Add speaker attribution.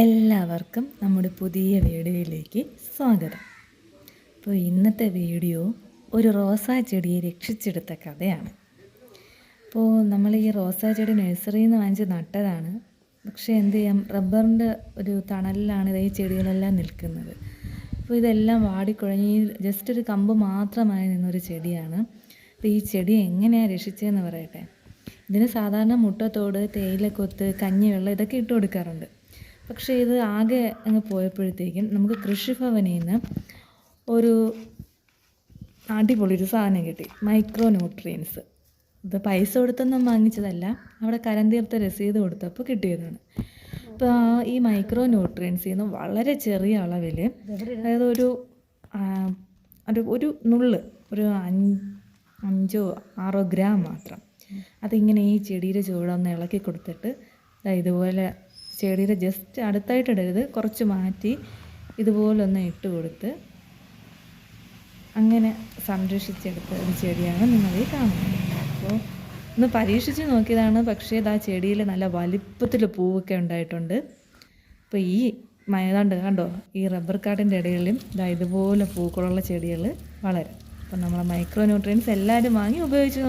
Speaker 1: എല്ലാവർക്കും നമ്മുടെ പുതിയ വീഡിയോയിലേക്ക് സ്വാഗതം. അപ്പോൾ ഇന്നത്തെ വീഡിയോ ഒരു റോസാ ചെടിയെ രക്ഷിച്ചെടുത്ത കഥയാണ്. അപ്പോൾ നമ്മൾ ഈ റോസാ ചെടി നഴ്സറിയിൽ നിന്ന് വാങ്ങിച്ച് നട്ടതാണ്. പക്ഷേ എന്ത് ചെയ്യാം? റബ്ബറിന്റെ ഒരു തണലിലാണ് ഈ ചെടികളെല്ലാം നിൽക്കുന്നത്. അപ്പോൾ ഇതെല്ലാം വാടിക്കുഴഞ്ഞ് ജസ്റ്റ് ഒരു കമ്പ് മാത്രമായി നിന്നൊരു ചെടിയാണ്. അപ്പോൾ ഈ ചെടി എങ്ങനെയാണ് രക്ഷിച്ചതെന്ന് പറയട്ടെ? ഇതിന് സാധാരണ മുട്ടത്തോട് തേയിലക്കൊത്ത് കഞ്ഞിവെള്ളം ഇതൊക്കെ ഇട്ട് കൊടുക്കാറുണ്ട്. പക്ഷേ ഇത് ആകെ അങ്ങ് പോയപ്പോഴത്തേക്കും നമുക്ക് കൃഷിഭവനിൽ നിന്ന് ഒരു അടിപൊളി ഒരു സാധനം കിട്ടി. മൈക്രോ ന്യൂട്രിയൻസ് ഇത് പൈസ കൊടുത്തൊന്നും വാങ്ങിച്ചതല്ല. അവിടെ കരം തീർത്ത രസീത് കൊടുത്തപ്പോൾ കിട്ടിയതാണ്. അപ്പോൾ ഈ മൈക്രോ ന്യൂട്രിയൻസിൽ നിന്ന് വളരെ ചെറിയ അളവിൽ അതായത് ഒരു ഒരു ഒരു നുള്ള് ഒരു അഞ്ച് ആറോ ഗ്രാം മാത്രം. അതിങ്ങനെ ഈ ചെടിയുടെ ചൂടൊന്ന് ഇളക്കി കൊടുത്തിട്ട് ഇതുപോലെ ചെടിയുടെ ജസ്റ്റ് അടുത്തായിട്ട് ഇടരുത്. കുറച്ച് മാറ്റി ഇതുപോലൊന്ന് ഇട്ട് കൊടുത്ത് അങ്ങനെ സംരക്ഷിച്ചെടുത്ത ഒരു ചെടിയാണ് നിങ്ങൾ ഈ കാണുന്നത്. അപ്പോൾ ഒന്ന് പരീക്ഷിച്ച് നോക്കിയതാണ്. പക്ഷേ ഇത് ആ ചെടിയിൽ നല്ല വലിപ്പത്തിൽ പൂവൊക്കെ ഉണ്ടായിട്ടുണ്ട്. അപ്പോൾ ഈ മയതാണ്ട് കണ്ടോ? ഈ റബ്ബർ കാട്ടിന്റെ ഇടയിലും ഇതാ ഇതുപോലെ പൂക്കളുള്ള ചെടികൾ വളരും. അപ്പം നമ്മളെ മൈക്രോ ന്യൂട്രിയൻസ് എല്ലാവരും വാങ്ങി ഉപയോഗിച്ച്